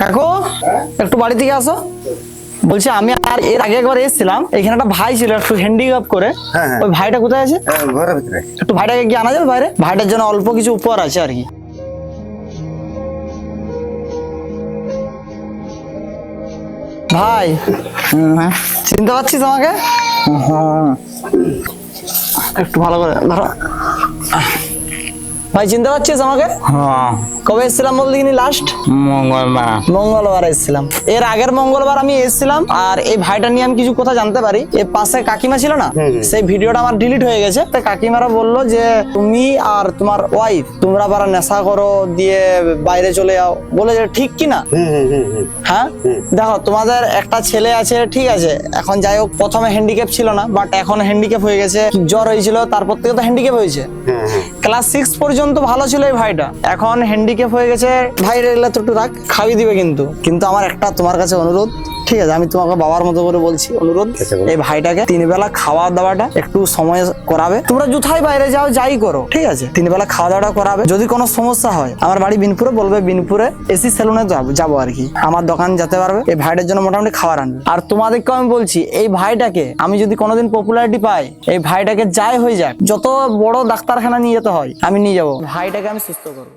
কাকু একটু বাড়ি থেকে আসো। বলছি আমি আর এর আগে একবার এসেছিলাম। এখানে একটা ভাই ছিল একটু হ্যান্ডিক্যাপ করে। হ্যাঁ, হ্যাঁ। ওই ভাইটা কোথায় আছে? হ্যাঁ, ঘরের ভিতরে। একটু ভাইটাকে কি আনা যাবে বাইরে? ভাইটার জন্য অল্প কিছু উপহার আছে আর কি। ভাই চিনতে পারছিস আমাকে? একটু ভালো করে ধরো। ভাই চিনতে পারছিস আমাকে? হ্যাঁ। কবে এসেছিলাম বলতে কিনি লাস্ট মঙ্গলবার মঙ্গলবার এসেছিলাম। এর আগের মঙ্গলবার আমি এসেছিলাম আর এই ভাইটা নিয়ে আমি কিছু কথা জানতে পারি। এর পাশে কাকিমা ছিল না? সেই ভিডিওটা আমার ডিলিট হয়ে গেছে। তো কাকিমারা বলল যে তুমি আর তোমার ওয়াইফ তোমরা আবার নেশা করো দিয়ে বাইরে চলে যাও। বলে যে ঠিক কি না? হ্যাঁ? দেখো তোমাদের একটা ছেলে আছে ঠিক আছে। এখন যাই হোক প্রথমে হ্যান্ডিক্যাপ ছিল না বাট এখন হ্যান্ডিক্যাপ হয়ে গেছে। জ্বর হয়েছিল তারপর থেকে তো হ্যান্ডিক্যাপ হয়েছে। ক্লাস সিক্স পর্যন্ত ভালো ছিল এই ভাইটা। এখন হ্যান্ডিক্যাপ হয়ে গেছে ভাই রেগুলা তো একটু রাখ খাওয়ি দিবে কিন্তু। কিন্তু আমার একটা তোমার কাছে অনুরোধ ঠিক আছে? আমি তোমাকে বাবার মতো করে বলছি অনুরোধ এই ভাইটাকে তিন বেলা খাওয়া দাওয়াটা একটু সময় করাবে। তোমরা যুথাই বাইরে যাও যাই করো ঠিক আছে? তিন বেলা খাওয়া দাওয়াটা করাবে। যদি কোনো সমস্যা হয় আমার বাড়ি বিনপুরে বলবে বিনপুরে এসি সেলুনে যাব যাব আর কি। আমার দোকান যেতে পারবে এই ভাইটার জন্য মোটামুটি খাবার আনবে। আর তোমাদেরকেও আমি বলছি এই ভাইটাকে আমি যদি কোনোদিন পপুলারিটি পাই এই ভাইটাকে যাই হয়ে যায় যত বড় ডাক্তারখানা নিয়ে যেতে হয় আমি নিয়ে যাব। ভাইটাকে আমি সুস্থ করব।